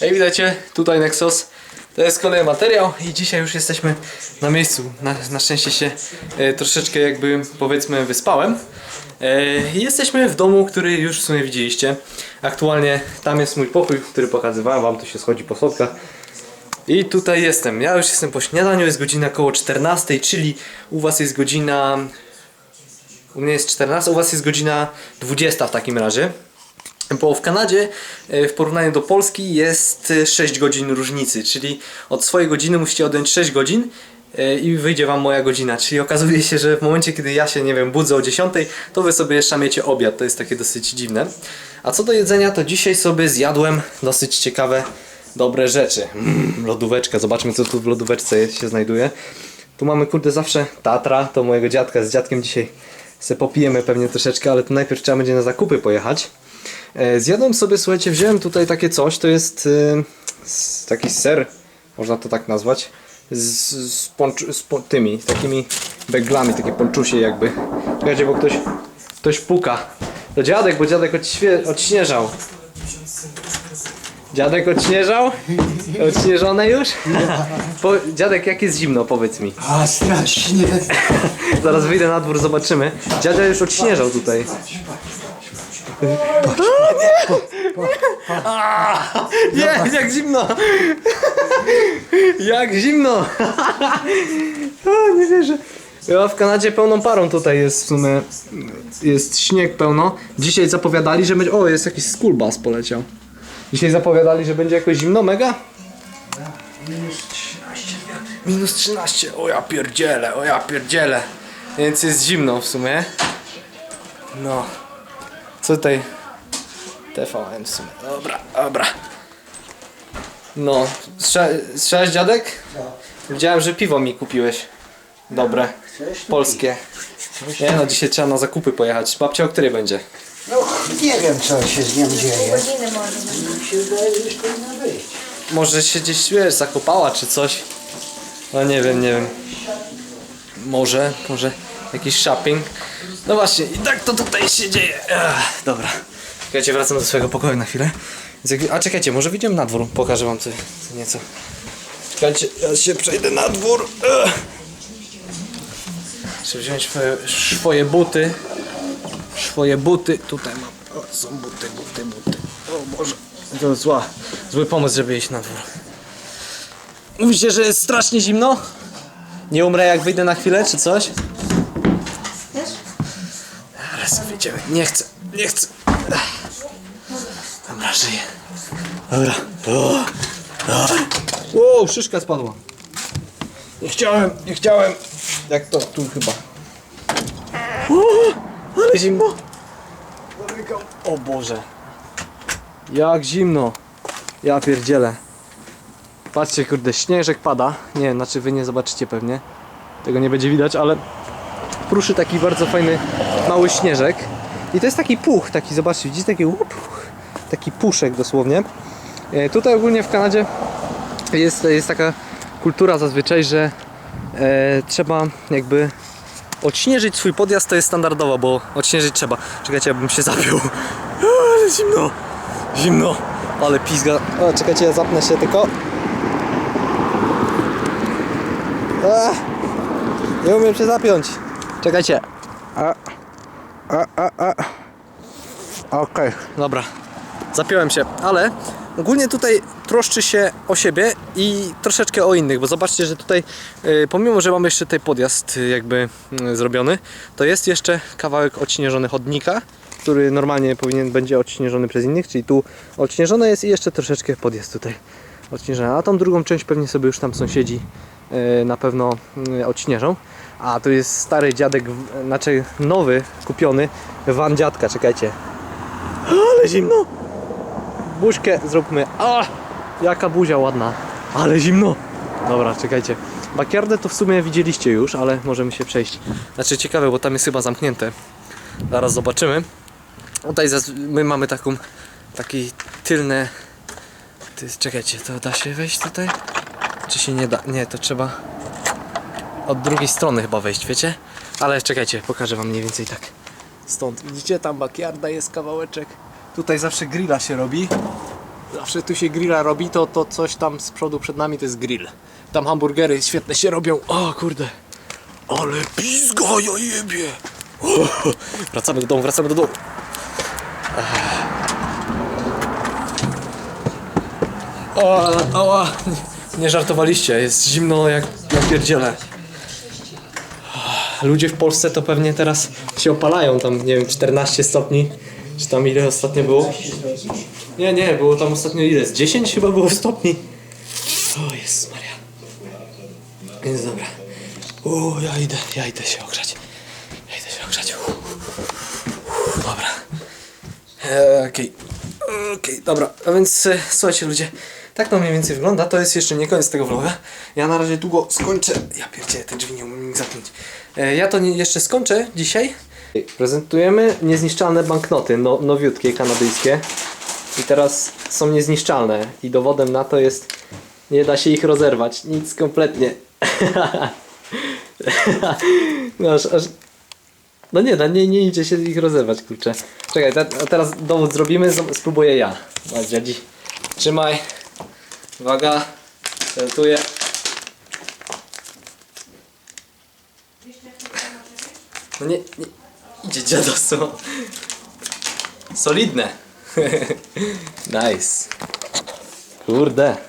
Hej, witajcie, tutaj Nexus. To jest kolejny materiał i dzisiaj już jesteśmy na miejscu. Na, na szczęście się e, troszeczkę jakby powiedzmy wyspałem. E, jesteśmy w domu, który już w sumie widzieliście. Aktualnie tam jest mój pokój, który pokazywałem wam, tu się schodzi po schodkach. I tutaj jestem. Ja już jestem po śniadaniu, jest godzina około 14, czyli u was jest godzina... U mnie jest 14, u was jest godzina 20 w takim razie. Bo w Kanadzie e, w porównaniu do Polski jest e, 6 godzin różnicy, czyli od swojej godziny musicie odjąć 6 godzin e, i wyjdzie wam moja godzina. Czyli okazuje się, że w momencie, kiedy ja się, nie wiem, budzę o 10, to wy sobie szamiecie obiad. To jest takie dosyć dziwne. A co do jedzenia, to dzisiaj sobie zjadłem dosyć ciekawe, dobre rzeczy. Mm, lodóweczka, zobaczmy co tu w lodóweczce się znajduje. Tu mamy kurde zawsze Tatra, to mojego dziadka. Z dziadkiem dzisiaj se popijemy pewnie troszeczkę, ale to najpierw trzeba będzie na zakupy pojechać. E, Zjadłem sobie, słuchajcie, wziąłem tutaj takie coś, to jest s- taki ser, można to tak nazwać, z, z, poncz, z po, tymi, takimi beglami, takie ponczusie jakby. Czekajcie, bo ktoś, ktoś puka. To dziadek, bo dziadek odświe, odśnieżał. Dziadek odśnieżał? Odśnieżone już? Po, dziadek, jak jest zimno, powiedz mi. A strasznie. Zaraz wyjdę na dwór, zobaczymy. Dziadzia już odśnieżał tutaj. Nie, jak zimno! Jak zimno! O, nie wierzę. Ja w Kanadzie pełną parą tutaj jest w sumie. Jest śnieg pełno. Dzisiaj zapowiadali, że będzie. O, jest jakiś school bus poleciał. Dzisiaj zapowiadali, że będzie jakoś zimno, mega? Minus 13 wiatr. Minus 13, o ja pierdzielę, o ja pierdzielę. Więc jest zimno w sumie. No. Co tutaj? TVN w sumie. Dobra, dobra. No. Strze- Słyszałeś dziadek? Widziałem, że piwo mi kupiłeś. Dobre. Chcesz? Polskie. Nie no, dzisiaj trzeba na zakupy pojechać. Babcia o której będzie? No nie wiem co się z nią dzieje. godziny może. Mi się zdaje, że już powinna wyjść. Może się gdzieś, wiesz, zakopała czy coś. No nie wiem, nie wiem. Może, może jakiś shopping. No właśnie, i tak to tutaj się dzieje. Ech, dobra. Czekajcie, wracam do swojego pokoju na chwilę. A czekajcie, może wyjdziemy na dwór, pokażę wam co, co nieco. Czekajcie, ja się przejdę na dwór. Muszę wziąć swoje, swoje buty. Swoje buty. Tutaj mam. O, są buty, buty, buty. O Boże. To zła, zły pomysł, żeby iść na dwór. Mówicie, że jest strasznie zimno? Nie umrę jak wyjdę na chwilę, czy coś? Zaraz wyjdziemy. Nie chcę, nie chcę. Dobra, żyję. Dobra. O, dobra. Wow, szyszka spadła. Nie chciałem, nie chciałem. Jak to tu chyba. O, ale zimno. Zamykam. O Boże. Jak zimno. Ja pierdzielę. Patrzcie, kurde, śnieżek pada. Nie, znaczy wy nie zobaczycie pewnie. Tego nie będzie widać, ale pruszy taki bardzo fajny mały śnieżek. I to jest taki puch, taki, zobaczcie, widzicie, taki łup, taki puszek dosłownie. E, tutaj ogólnie w Kanadzie jest, jest taka kultura zazwyczaj, że e, trzeba jakby odśnieżyć swój podjazd, to jest standardowo, bo odśnieżyć trzeba. Czekajcie, abym się zapiął. Ale zimno, zimno, ale pizga. O, czekajcie, ja zapnę się tylko. Nie umiem się zapiąć. Czekajcie. A, a, a, a. Okej. Dobra. Zapiąłem się, ale ogólnie tutaj troszczy się o siebie i troszeczkę o innych, bo zobaczcie, że tutaj y, pomimo, że mamy jeszcze tutaj podjazd y, jakby y, zrobiony, to jest jeszcze kawałek odśnieżony chodnika, który normalnie powinien będzie odśnieżony przez innych, czyli tu odśnieżone jest i jeszcze troszeczkę podjazd tutaj odśnieżony, a tą drugą część pewnie sobie już tam sąsiedzi na pewno y, odśnieżą. A tu jest stary dziadek, znaczy nowy, kupiony van dziadka, czekajcie. Ale zimno! Buźkę zróbmy. A! Jaka buzia ładna. Ale zimno! Dobra, czekajcie. Bakiardę to w sumie widzieliście już, ale możemy się przejść. Znaczy ciekawe, bo tam jest chyba zamknięte. Zaraz zobaczymy. Tutaj my mamy taką, taki tylne... Ty, czekajcie, to da się wejść tutaj? Czy się nie da? Nie, to trzeba od drugiej strony chyba wejść, wiecie? Ale czekajcie, pokażę wam mniej więcej tak. Stąd, widzicie, tam bakiarda jest kawałeczek. Tutaj zawsze grilla się robi. Zawsze tu się grilla robi, to, to coś tam z przodu przed nami to jest grill. Tam hamburgery świetne się robią. O kurde. Ale pizga, ja jebie. Wracamy do domu, wracamy do domu. O, ała. Nie żartowaliście, jest zimno jak na pierdziele. Ludzie w Polsce to pewnie teraz się opalają, tam nie wiem, 14 stopni, czy tam ile ostatnio było? Nie, nie, było tam ostatnio ile? Z 10 chyba było stopni. O Jezus Maria. Więc dobra. O, ja idę, ja idę się ogrzać. Ja idę się ogrzać. Uff, Dobra. E, Okej. Okej, dobra. A więc e, słuchajcie ludzie, tak to mniej więcej wygląda. To jest jeszcze nie koniec tego vloga. Ja na razie długo skończę. Ja pierdzielę, te drzwi nie umiem zamknąć. E, ja to nie, jeszcze skończę dzisiaj. Prezentujemy niezniszczalne banknoty, no, nowiutkie, kanadyjskie. I teraz są niezniszczalne. I dowodem na to jest, nie da się ich rozerwać. Nic kompletnie. no, aż, aż, no nie, no nie, nie idzie się ich rozerwać, kurczę. Czekaj, te, teraz dowód zrobimy, spróbuję ja. Trzymaj. Uwaga. Prezentuję. No nie, nie. Idzie dziadostwo. Solidne. nice. Kurde.